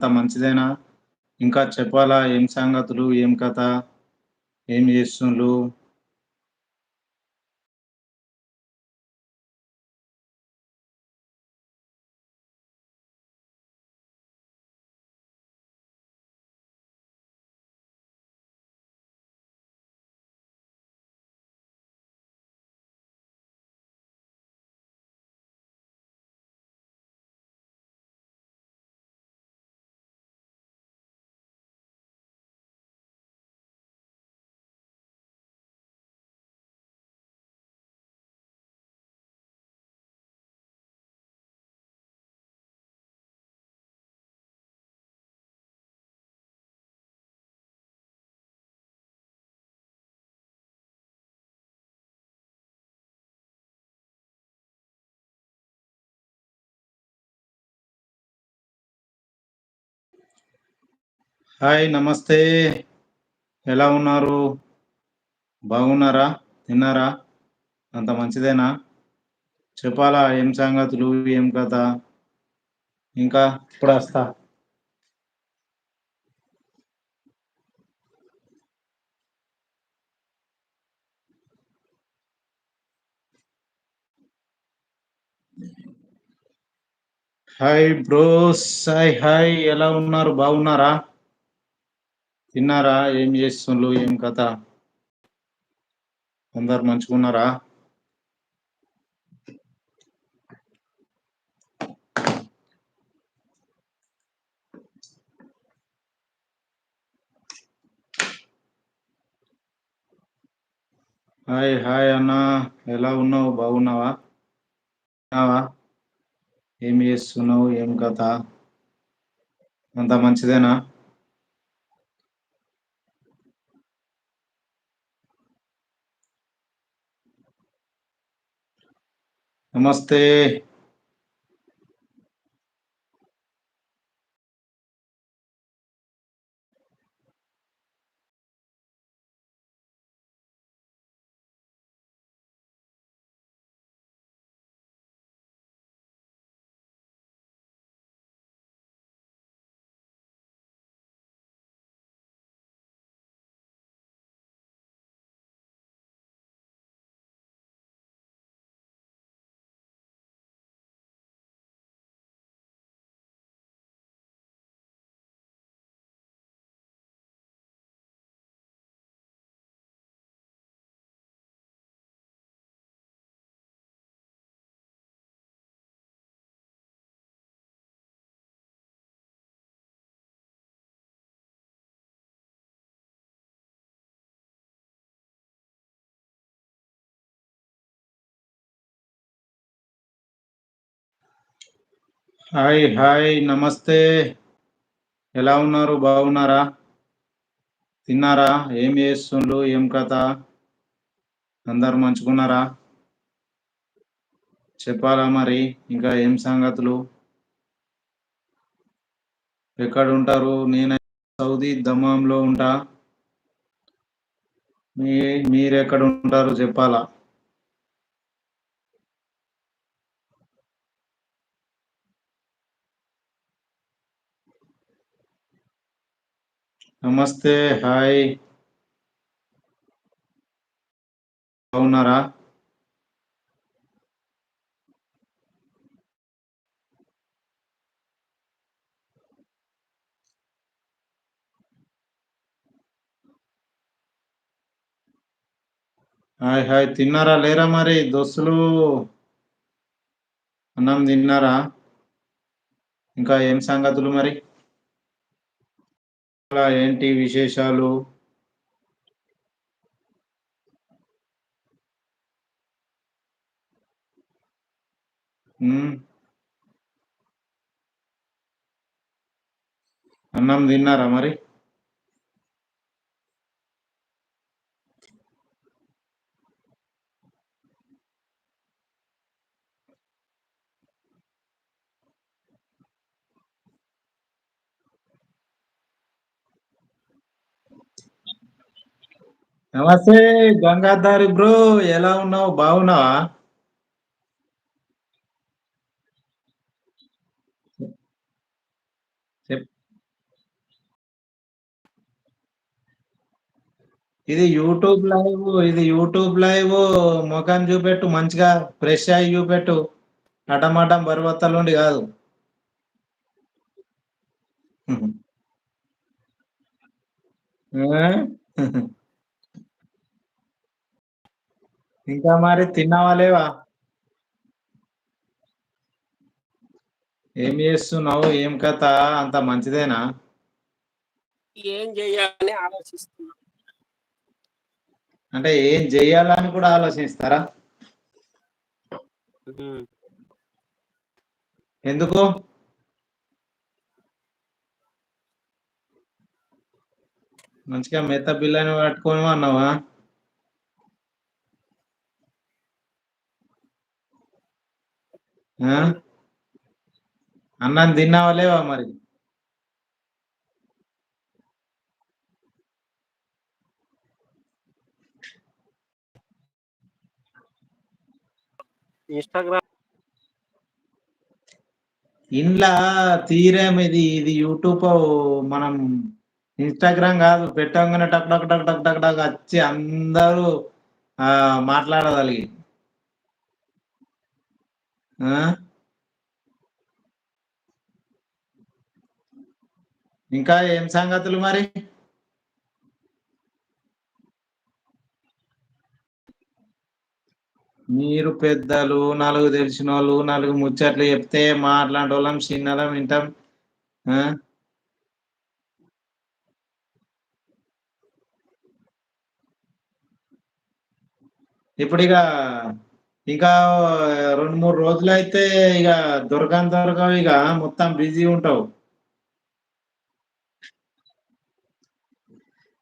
అంత మంచిదేనా? ఇంకా చెప్పాలా? ఏం సంగతులు? ఏం కథ? ఏం చేస్తుండ్రు? హాయ్ నమస్తే. ఎలా ఉన్నారు? బాగున్నారా? తిన్నారా? అంత మంచిదేనా? చెప్పాలా ఏం సంగతులు ఏం కథ? ఇంకా ఇప్పుడు వస్తా. Hi bros hi hi. ఎలా ఉన్నారు? బాగున్నారా? తిన్నారా? ఏం చేస్తుండ్రు? ఏం కథ? అందరు మంచుకున్నారా హాయ్ హాయ్ అన్న. ఎలా ఉన్నావు? బాగున్నావా? తిన్నావా ఏం చేస్తున్నావు? ఏం కథ? అంత మంచిదేనా? నమస్తే హాయ్ హాయ్ నమస్తే. ఎలా ఉన్నారు? బాగున్నారా? తిన్నారా? ఏం చేస్తుండ్రు? ఏం కథ? అందరు మంచుకున్నారా? చెప్పాలా మరి? ఇంకా ఏం సంగతులు? ఎక్కడ ఉంటారు నేను సౌదీ దమాంలో ఉంటా. మీ మీరెక్కడ ఉంటారు చెప్పాలా? నమస్తే హాయ్. బాగున్నారా? Hi hi. తిన్నారా? లేరా మరి దోస్తులు? అన్నం తిన్నారా? ఇంకా ఏం సంగతులు మరి? ఏంటి విశేషాలు? ఉమ్, అన్నం తిన్నారా మరి? నమస్తే గంగాధారి బ్రో ఎలా ఉన్నావు? బాగున్నావా? ఇది యూట్యూబ్ లైవ్ ఇది యూట్యూబ్ లైవ్. ముఖం చూపెట్టు మంచిగా ఫ్రెష్ అయ్యి చూపెట్టు. అటమాటం పర్వతాలుండి కాదు. ఇంకా మరి తిన్నావా లేవా? ఏం చేస్తున్నావు? ఏం కథ? అంత మంచిదేనా? ఏం చేయాలని ఆలోచిస్తున్నా. అంటే ఏం చెయ్యాలని కూడా ఆలోచిస్తారా. ఎందుకు? మంచిగా మెత్త బిల్లని పట్టుకొని అన్నావా అన్నం తిన్నావా లేవా మరి ఇన్స్టాగ్రామ్ ఇంట్లో తీరేం ఇది ఇది యూట్యూబ్ మనం ఇన్స్టాగ్రామ్ కాదు పెట్టంగానే టక్ టక్ టక్ టక్ టక్ టక్ వచ్చి అందరూ ఆ మాట్లాడగలిగి ఆ? ఇంకా ఏం సంగతులు మరి? మీరు పెద్దలు నాలుగు తెలిసిన వాళ్ళు నాలుగు ముచ్చట్లు చెప్తే మాట్లాడే వాళ్ళం చిన్నలం వింటాం. ఆ? ఇప్పుడు ఇక ఇంకా రెండు మూడు రోజులు అయితే ఇక దొరకని దొరకవు ఇక మొత్తం బిజీ ఉంటావు.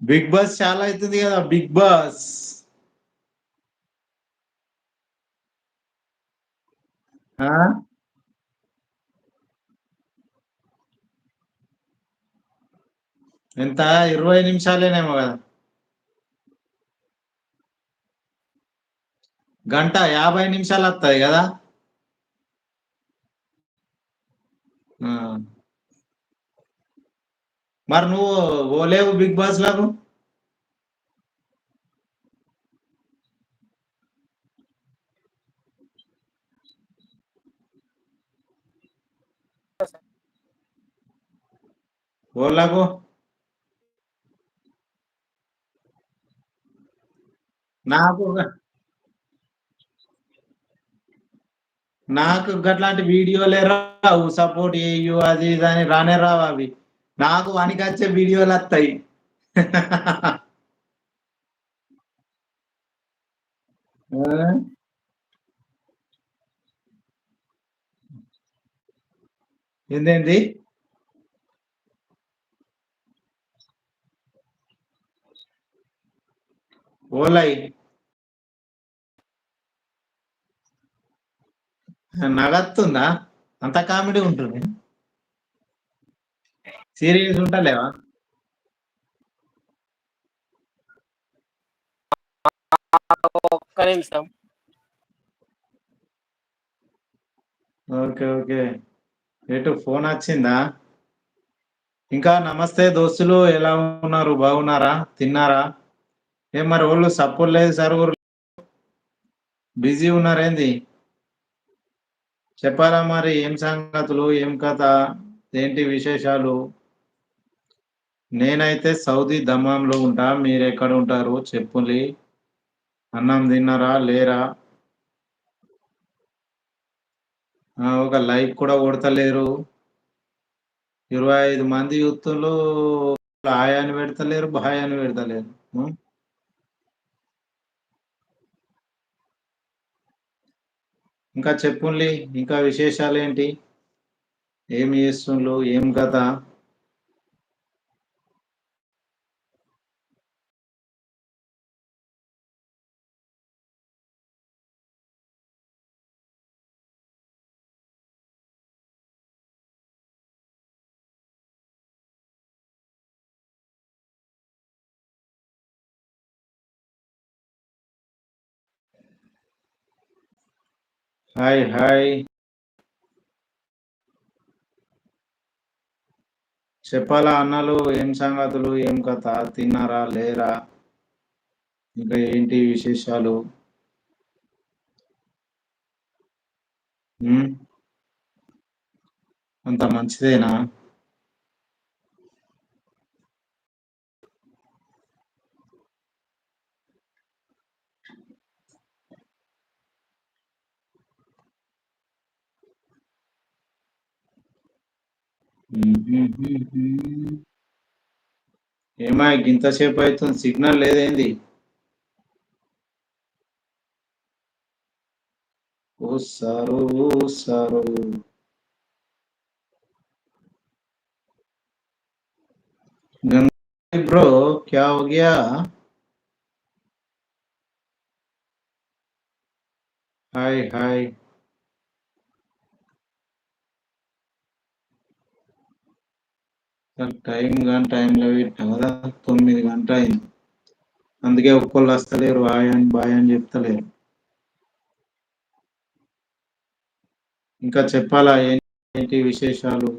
బిగ్ బాస్ చాలా అవుతుంది కదా బిగ్ బాస్. ఆ? ఎంత? ఇరవై నిమిషాలేనేమో కదా. గంట యాభై నిమిషాలు వస్తాయి కదా? ఆ. మరి నువ్వు ఓలేవు బిగ్ బాస్లకు? ఓలకు నాకు నాకు గట్లాంటి వీడియోలే రావు. సపోర్ట్ చేయు అది ఇది అని రానే రావు అవి. నాకు వనికొచ్చే వీడియోలు వస్తాయి. ఆ? ఏందేంది? ఓలై నగత్తుందా? అంత కామెడీ ఉంటుంది. సీరియస్ ఉంటలేవా? ఒక్క నిమిషం. Okay okay. ఎటు ఫోన్ వచ్చిందా? ఇంకా నమస్తే దోస్తులు ఎలా ఉన్నారు? బాగున్నారా? తిన్నారా? ఏం మరి వాళ్ళు సపోర్ట్ లేదు సర్వర్ బిజీ ఉన్నారేంది? చెప్పాలా మరి? ఏం సంగతులు? ఏం కథ? ఏంటి విశేషాలు? నేనైతే సౌదీ దమ్మాంలో ఉంటా. మీరు ఎక్కడ ఉంటారు చెప్పులి. అన్నం తిన్నారా? లేరా? ఒక లైక్ కూడా కొడతలేరు. ఇరవై ఐదు మంది యూత్లు హాయ్ అని పెడతలేరు బాయ్ అని పెడతలేరు ఇంకా చెప్పుండి ఇంకా విశేషాలు ఏంటి ఏం చేస్తుండ్రు ఏం కథ? Hi hi. చెప్పాలా అన్నలు ఏం సంగతులు ఏం కథ తిన్నారా లేరా? ఇంకా ఏంటి విశేషాలు? అంత మంచిదేనా? ఏమా ఇంతసేపు అవుతుంది సిగ్నల్ లేదేంది? ఓ సరో ఓ బ్రో క్యా హో హాయ్ హాయ్. టైం కానీ టైంలో పెట్టినా కదా తొమ్మిది గంట అయింది. అందుకే ఒక్కళ్ళు వస్తలేరు హాయ్ అని బాయ్ అని చెప్తలేరు. ఇంకా చెప్పాలా ఏంటి విశేషాలు?